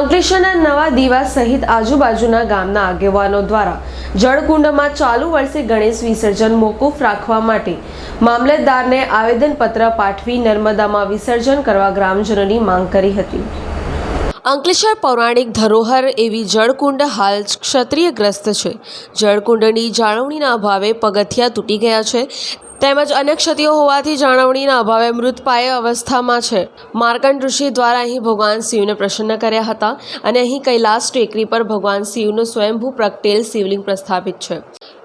અંકલેશ્વરના નવા દીવા સહિત આજુબાજુના ગામના આગેવાનો દ્વારા જળકુંડમાં ચાલુ વર્ષે ગણેશ વિસર્જન મોકૂફ રાખવા માટે મામલતદારને આવેદનપત્ર પાઠવી નર્મદામાં વિસર્જન કરવા ગ્રામજનોની માંગ કરી હતી. અંકલેશ્વર પૌરાણિક ધરોહર એવી જળકુંડ હાલ ક્ષત્રિયગ્રસ્ત છે. જળકુંડની જાળવણીના અભાવે પગથિયા તૂટી ગયા છે. તેમજ અનેક ક્ષતિઓ હોવાથી જાળવણીના અભાવે મૃતપાય અવસ્થામાં છે. માર્કંડ ઋષિ દ્વારા અહીં ભગવાન શિવને પ્રસન્ન કર્યા હતા અને અહીં કૈલાસ ટેકરી પર ભગવાન શિવનું સ્વયંભૂ પ્રગટેલ શિવલિંગ પ્રસ્થાપિત છે.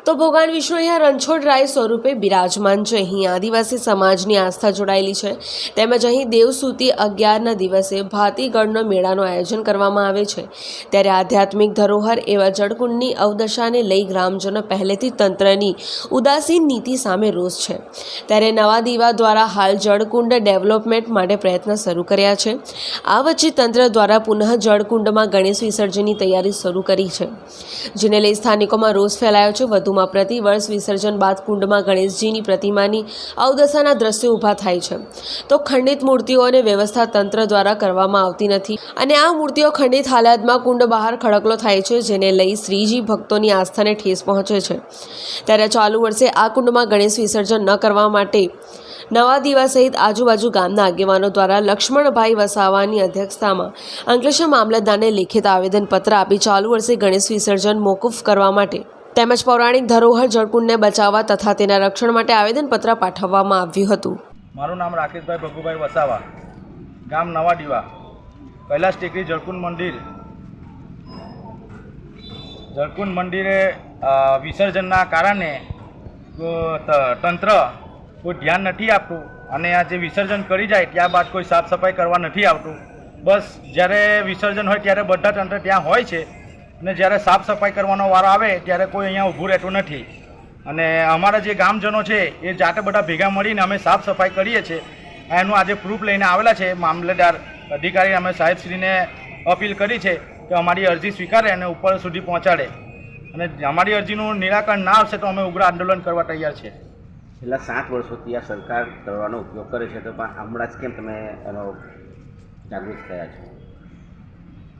તો ભગવાન વિષ્ણુ અહીંયા રણછોડરાય સ્વરૂપે બિરાજમાન છે. અહીં આદિવાસી સમાજની આસ્થા જોડાયેલી છે. તેમજ અહીં દેવસૂતી અગિયારના દિવસે ભાતીગઢનો મેળાનું આયોજન કરવામાં આવે છે. ત્યારે આધ્યાત્મિક ધરોહર એવા જળકુંડની અવદશાને લઈ ગ્રામજનો પહેલેથી તંત્રની ઉદાસીન નીતિ સામે રોષ છે. ત્યારે નવા દીવા દ્વારા હાલ જળકુંડ ડેવલપમેન્ટ માટે પ્રયત્ન શરૂ કર્યા છે. આ વચ્ચે તંત્ર દ્વારા પુનઃ જળકુંડમાં ગણેશ વિસર્જનની તૈયારી શરૂ કરી છે. જેને લઈ સ્થાનિકોમાં રોષ ફેલાયો છે. વધુમાં પ્રતિ વર્ષ વિસર્જન બાદ કુંડમાં ગણેશજીની પ્રતિમાની અવદશાના દ્રશ્યો ઊભા થાય છે. તો ખંડિત મૂર્તિઓને વ્યવસ્થા તંત્ર દ્વારા કરવામાં આવતી નથી અને આ મૂર્તિઓ ખંડિત હાલતમાં કુંડ બહાર ખડકલો થાય છે, જેને લઈ શ્રીજી ભક્તોની આસ્થાને ઠેસ પહોંચે છે. ત્યારે ચાલુ વર્ષે આ કુંડમાં ગણેશ વિસર્જન ન કરવા માટે નવા દીવા સહિત આજુબાજુ ગામના આગેવાનો દ્વારા લક્ષ્મણભાઈ વસાવાની અધ્યક્ષતામાં અંકલેશ્વર મામલતદારને લેખિત આવેદનપત્ર આપી ચાલુ વર્ષે ગણેશ વિસર્જન મોકૂફ કરવા માટે તેમજ પૌરાણિક ધરોહર જળકુંડને બચાવવા તથા તેના રક્ષણ માટે આવેદનપત્ર પાઠવવામાં આવ્યું હતું. મારું નામ રાકેશભાઈ ભગુભાઈ વસાવા. ગામ નવા દીવા કૈલાસ ટેકરી જળકુંડ મંદિર. જળકુંડ મંદિરે વિસર્જનના કારણે તંત્ર કોઈ ધ્યાન નથી આપતું અને આ જે વિસર્જન કરી જાય ત્યારબાદ કોઈ સાફ સફાઈ કરવા નથી આવતું. બસ જ્યારે વિસર્જન હોય ત્યારે બધા તંત્ર ત્યાં હોય છે. અને જ્યારે સાફ સફાઈ કરવાનો વારો આવે, ત્યારે કોઈ અહીંયા ઊભું રહેતું નથી. અને અમારા જે ગામજનો છે, એ જાતે બધા ભેગા મળીને અમે સાફ સફાઈ કરીએ છીએ. એનું આજે પ્રૂફ લઈને આવેલા છે, મામલતદાર અધિકારી અમે સાહેબશ્રીને અપીલ કરી છે કે અમારી અરજી સ્વીકારે અને ઉપર સુધી પહોંચાડે. અને અમારી અરજીનું નિરાકરણ ના આવશે તો અમે ઉગ્ર આંદોલન કરવા તૈયાર છે છેલ્લા સાત વર્ષોથી આ સરકાર કરવાનો ઉપયોગ કરે છે, તો પણ હમણાં જ કેમ તમે એનો જાગૃત થયા છો?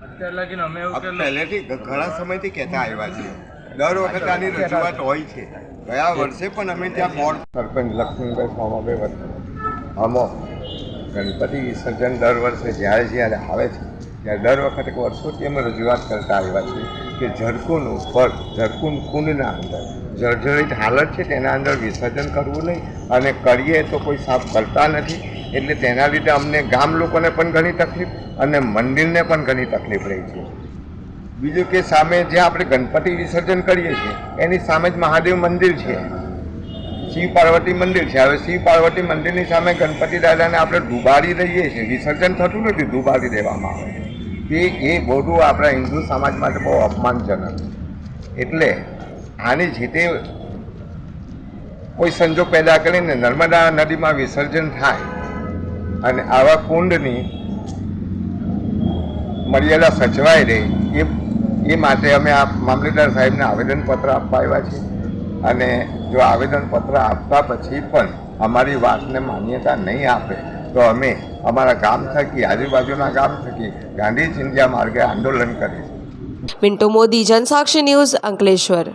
અત્યાર લગીને અમે આ પહેલેથી ઘણા સમયથી કહેતા આવ્યા છીએ. દર વખતે આની રજૂઆત હોય છે. ગયા વર્ષે પણ અમે ત્યાં બોર્ડ સરપંચ લક્ષ્મીભાઈ સ્વામાભાઈ વર્ષ આમાં. ગણપતિ વિસર્જન દર વર્ષે જ્યારે જ્યારે આવે છે ત્યારે દર વખતે વર્ષોથી અમે રજૂઆત કરતા આવ્યા છીએ કે ઝરકુનું ઉપર ઝરકુન કુંડના અંદર જર્જરિત હાલત છે તેના અંદર વિસર્જન કરવું નહીં. અને કરીએ તો કોઈ સાફ કરતા નથી. એટલે તેના લીધે અમને ગામ લોકોને પણ ઘણી તકલીફ અને મંદિરને પણ ઘણી તકલીફ રહી છે. બીજું કે સામે જે આપણે ગણપતિ વિસર્જન કરીએ છીએ, એની સામે જ મહાદેવ મંદિર છે. શિવ પાર્વતી મંદિર છે. હવે શિવ પાર્વતી મંદિરની સામે ગણપતિ દાદાને આપણે ડૂબાડી દઈએ છીએ. વિસર્જન થતું નથી, ડૂબાડી દેવામાં આવે તે એ બધું આપણા હિન્દુ સમાજ માટે બહુ અપમાનજનક. એટલે આની જે તે કોઈ સંજોગ પેદા કરીને નર્મદા નદીમાં વિસર્જન થાય અને આવા કુંડની મર્યાદા સચવાઈ રહે એ એ માટે અમે આ મામલેદાર સાહેબને આવેદનપત્ર આપવા આવ્યા છીએ અને જો આવેદનપત્ર આપતા પછી પણ અમારી વાતને માન્યતા નહીં આપે, તો અમે અમારા ગામ થકી, આજુબાજુના ગામ થકી ગાંધી ચિંધ્યા માર્ગે આંદોલન કરીશું. મિન્ટો મોદી, જનસાક્ષી ન્યૂઝ અંકલેશ્વર.